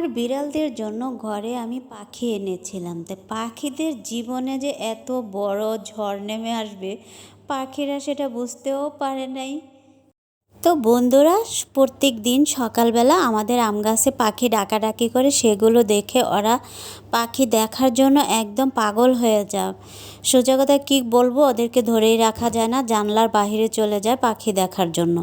আমার বিড়ালদের জন্য ঘরে আমি পাখি এনেছিলাম। তো পাখিদের জীবনে যে এত বড় ঝড় নেমে আসবে, পাখিরা সেটা বুঝতেও পারে নাই। তো বন্ধুরা, প্রত্যেক দিন সকালবেলা আমাদের আম গাছে পাখি ডাকাডাকি করে, সেগুলো দেখে ওরা পাখি দেখার জন্য একদম পাগল হয়ে যায়। সোজা কথা কী বলব, ওদেরকে ধরেই রাখা যায় না, জানলার বাহিরে চলে যায় পাখি দেখার জন্য।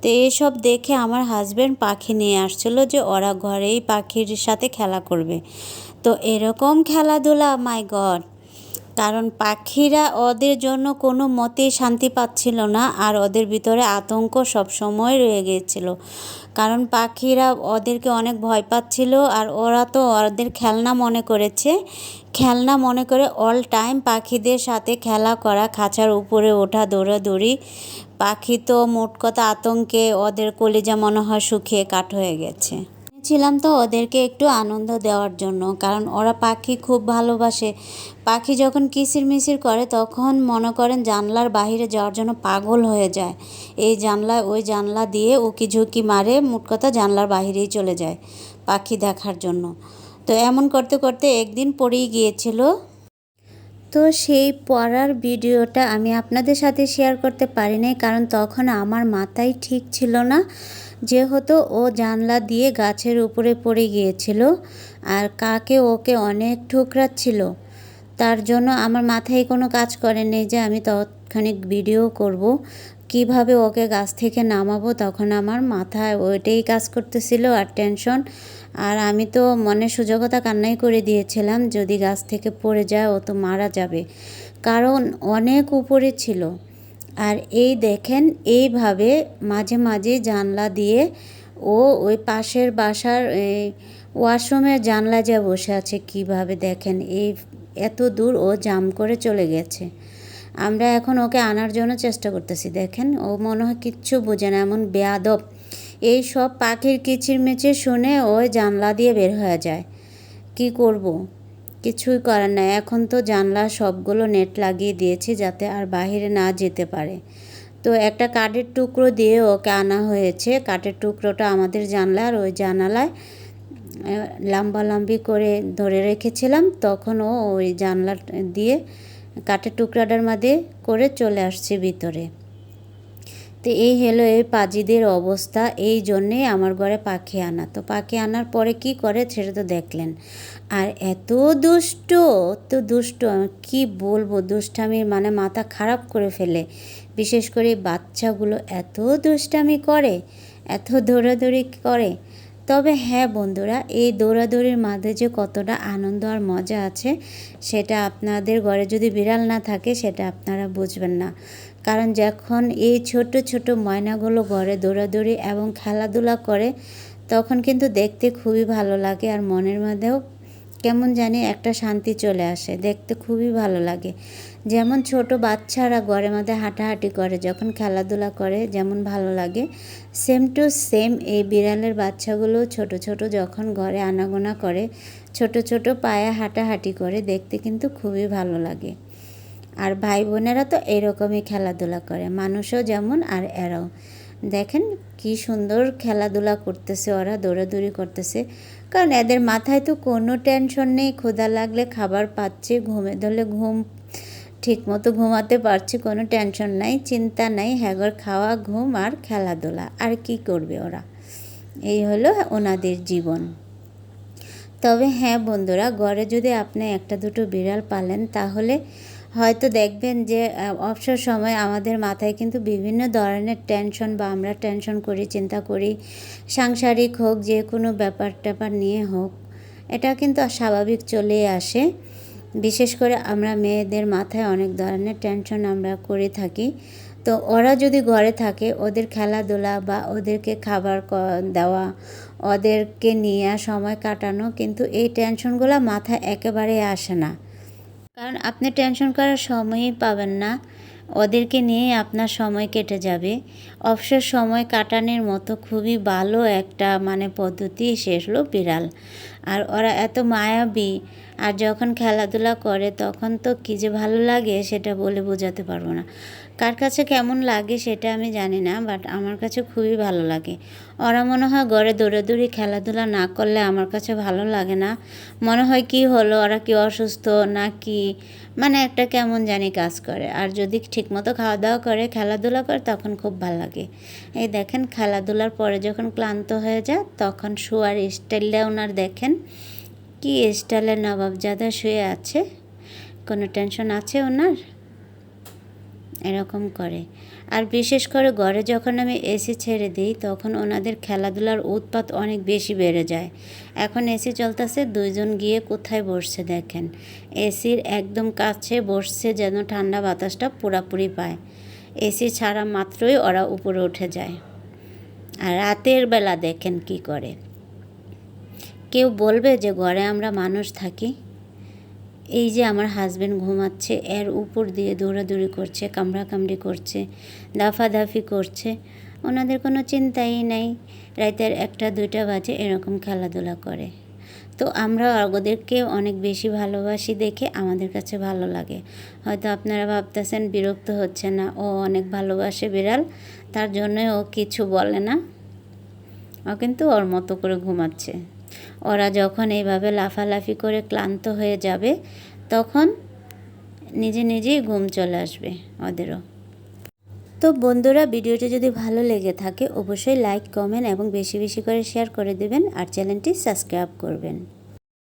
তো এসব দেখে আমার হাজব্যান্ড পাখি নিয়ে আসছিল যে ওরা ঘরেই পাখির সাথে খেলা করবে। তো এরকম খেলাধুলা মাই গড কারণ পাখিরা ওদের জন্য কোনো মতেই শান্তি পাচ্ছিল না আর ওদের ভিতরে আতঙ্ক সবসময় রয়ে গিয়েছিল কারণ পাখিরা ওদেরকে অনেক ভয় পাচ্ছিল আর ওরা তো ওদের খেলনা মনে করেছে। খেলনা মনে করে অল টাইম পাখিদের সাথে খেলা করা, খাঁচার উপরে ওঠা, দৌড়াদৌড়ি। পাখি তো মোট কথা আতঙ্কে ওদের কলিজা মনে হয় শুকিয়ে কাঠ হয়ে গেছে। ছিলাম তো ওদেরকে একটু আনন্দ দেওয়ার জন্য, কারণ ওরা পাখি খুব ভালোবাসে। পাখি যখন কিসির মিসির করে, তখন মনে করেন জানলার বাহিরে যাওয়ার জন্য পাগল হয়ে যায়। এই জানলা ওই জানলা দিয়ে উকি ঝুঁকি মারে মোট কথা জানলার বাহিরেই চলে যায় পাখি দেখার জন্য। তো এমন করতে করতে একদিন পড়েই গিয়েছিল তো সেই পড়ার ভিডিওটা আমি আপনাদের সাথে শেয়ার করতে পারি নাই কারণ তখন আমার মাথায় ঠিক ছিল না। যেহেতু ও জানলা দিয়ে গাছের উপরে পড়ে গিয়েছিল আর কাকে ওকে অনেক ঠুকরাচ্ছিল, তার জন্য আমার মাথায় কোনো কাজ করেনি যে আমি তৎক্ষণিক ভিডিও করব। কীভাবে ওকে গাছ থেকে নামাবো তখন আমার মাথায় ওইটাই কাজ করতেছিল আর টেনশন আর আমি তো মনে সুযোগতা কান্নাই করে দিয়েছিলাম, যদি গাছ থেকে পড়ে যায় ও তো মারা যাবে। কারণ অনেক উপরে ছিল। আর এই দেখেন, এইভাবে মাঝে মাঝে জানলা দিয়ে ও ওই পাশের বাসার ওয়াশরুমের জানলা যা বসে আছে, কীভাবে দেখেন? এই এত দূর ও জাম করে চলে গেছে। আমরা এখন ওকে আনার জন্য চেষ্টা করতেছি। দেখেন, ও মনে হয় কিচ্ছু বোঝে না, এমন বেয়াদব। এই সব পাখির কিচির মিচির শুনে ওই জানলা দিয়ে বের হয়ে যায়। কি করব। কিছুই করার নাই। এখন তো জানলা সবগুলো নেট লাগিয়ে দিয়েছি যাতে আর বাহিরে না যেতে পারে। তো একটা কাঠের টুকরো দিয়ে ওকে আনা হয়েছে। কাঠের টুকরোটা আমাদের জানলার ওই জানালায় লম্বালম্বি করে ধরে রেখেছিলাম। তখন ও ওই জানলা দিয়ে কাঠের টুকরাটার মধ্যে করে চলে আসছে ভিতরে। তো এই হলো এই পাজিদের অবস্থা, এই জন্যেই আমার ঘরে পাখি আনা। তো পাখি আনার পরে কি করে সেটা তো দেখলেন। আর এত দুষ্ট তো দুষ্ট, কি বলব দুষ্টামির মানে মাথা খারাপ করে ফেলে। বিশেষ করে বাচ্চাগুলো এত দুষ্টামি করে, এত দৌড়াদৌড়ি করে। তবে হ্যাঁ বন্ধুরা, এই দৌড়াদৌড়ির মাঝে যে কতটা আনন্দ আর মজা আছে, সেটা আপনাদের ঘরে যদি বিড়াল না থাকে, সেটা আপনারা বুঝবেন না। কারণ যখন এই ছোট ছোট ময়নাগুলো ঘরে দৌড়াদৌড়ি এবং খেলাধুলা করে, তখন কিন্তু দেখতে খুবই ভালো লাগে আর মনের মধ্যেও কেমন জানি একটা শান্তি চলে আসে, দেখতে খুবই ভালো লাগে। যেমন ছোট বাচ্চারা ঘরের মধ্যে হাঁটাহাঁটি করে, যখন খেলাধুলা করে যেমন ভালো লাগে। সেম টু সেম এই বিড়ালের বাচ্চাগুলো ছোট ছোট যখন ঘরে আনাগোনা করে, ছোট ছোট পায়ে হাঁটাহাঁটি করে, দেখতে কিন্তু খুবই ভালো লাগে। আর ভাই বোনেরা তো এরকমই খেলাধুলা করে, মানুষও যেমন আর এরাও। দেখেন কি সুন্দর খেলাধুলা করতেছে ওরা, দৌড়াদৌড়ি করতেছে। কারণ এদের মাথায় তো কোনো টেনশন নেই, ক্ষুধা লাগলে খাবার পাচ্ছে, ঘুমে ধরলে ঘুম ঠিক মতো ঘুমাতে পারছে, কোনো টেনশন নাই, চিন্তা নাই, হ্যাগর খাওয়া, ঘুম আর খেলাধুলা, আর কি করবে ওরা? এই হলো ওনাদের জীবন। তবে হ্যাঁ বন্ধুরা ঘরে যদি আপনি একটা দুটো বিড়াল পালেন, তাহলে হয়তো দেখবেন যে অবসর সময় আমাদের মাথায় কিন্তু বিভিন্ন ধরনের টেনশন বা আমরা টেনশন করি, চিন্তা করি। সাংসারিক হোক, যে কোনো ব্যাপার ট্যাপার নিয়ে হোক, এটা কিন্তু স্বাভাবিক চলে আসে। বিশেষ করে আমরা মেয়েদের মাথায় অনেক ধরনের টেনশন আমরা করে থাকি। তো ওরা যদি ঘরে থাকে, ওদের খেলাধুলা বা ওদেরকে খাবার দেওয়া, ওদেরকে নিয়ে সময় কাটানো, কিন্তু এই টেনশনগুলো মাথায় একেবারে আসে না। কারণ আপনি টেনশন করার সময়ই পাবেন না। ওদেরকে নিয়ে আপনার সময় কেটে যাবে। অবসর সময় কাটানোর মতো খুবই ভালো একটা মানে পদ্ধতি শেষ হলো বিড়াল। আর ওরা এত মায়াবী, আর যখন খেলাধুলা করে তখন তো কী যে ভালো লাগে সেটা বলে বোঝাতে পারব না। কার কাছে কেমন লাগে সেটা আমি জানি না বাট আমার কাছে খুবই ভালো লাগে। ওরা মনে হয় ঘরে দৌড়াদৌড়ি, খেলাধুলা না করলে আমার কাছে ভালো লাগে না। মনে হয় কি হলো, ওরা কি অসুস্থ না কি? মানে একটা কেমন জানি কাজ করে। আর যদি ঠিকমতো খাওয়া দাওয়া করে, খেলাধুলা করে, তখন খুব ভালো লাগে। এই দেখেন, খেলাধুলার পরে যখন ক্লান্ত হয়ে যায়, তখন শোয়ার স্টাইলটা ওনার দেখেন। কি স্টাইলের নবাবজাদা শুয়ে আছে? কোনো টেনশন আছে ওনার? এরকম করে। আর বিশেষ করে ঘরে যখন আমি এসি ছেড়ে দিই, তখন ওনাদের খেলাধুলার উৎপাত অনেক বেশি বেড়ে যায়। এখন এসি চলতেছে, দুইজন গিয়ে কোথায় বসছে দেখেন। এসির একদম কাছে বসছে যেন ঠান্ডা বাতাসটা পুরাপুরি পায়। এসি ছাড়া মাত্রই ওরা উপরে উঠে যায়। আর রাতের বেলা দেখেন কি করে। কেউ বলবে যে ঘরে আমরা মানুষ থাকি? এই যে আমার হাজব্যান্ড ঘুমাচ্ছে, এর উপর দিয়ে দৌড়াদৌড়ি করছে, কামড়াকামড়ি করছে, দাফাদাফি করছে, ওনাদের কোনো চিন্তাই নাই। রাতের একটা, দুইটা বাজে, এরকম খেলাধুলা করে। তো আমরা ওদেরকে অনেক বেশি ভালোবাসি দেখে আমাদের কাছে ভালো লাগে। হয়তো আপনারা ভাবতেছেন বিরক্ত হচ্ছে না, ও অনেক ভালোবাসে বিড়াল, তার জন্যই ও কিছু বলে না। ও কিন্তু ওর মতো করে ঘুমাচ্ছে। ওরা যখন এইভাবে লাফালাফি করে ক্লান্ত হয়ে যাবে, তখন নিজে নিজেই ঘুম চলে আসবে ওদেরও। তো বন্ধুরা, ভিডিওটি যদি ভালো লেগে থাকে, অবশ্যই লাইক, কমেন্ট এবং বেশি বেশি করে শেয়ার করে দেবেন আর চ্যানেলটি সাবস্ক্রাইব করবেন।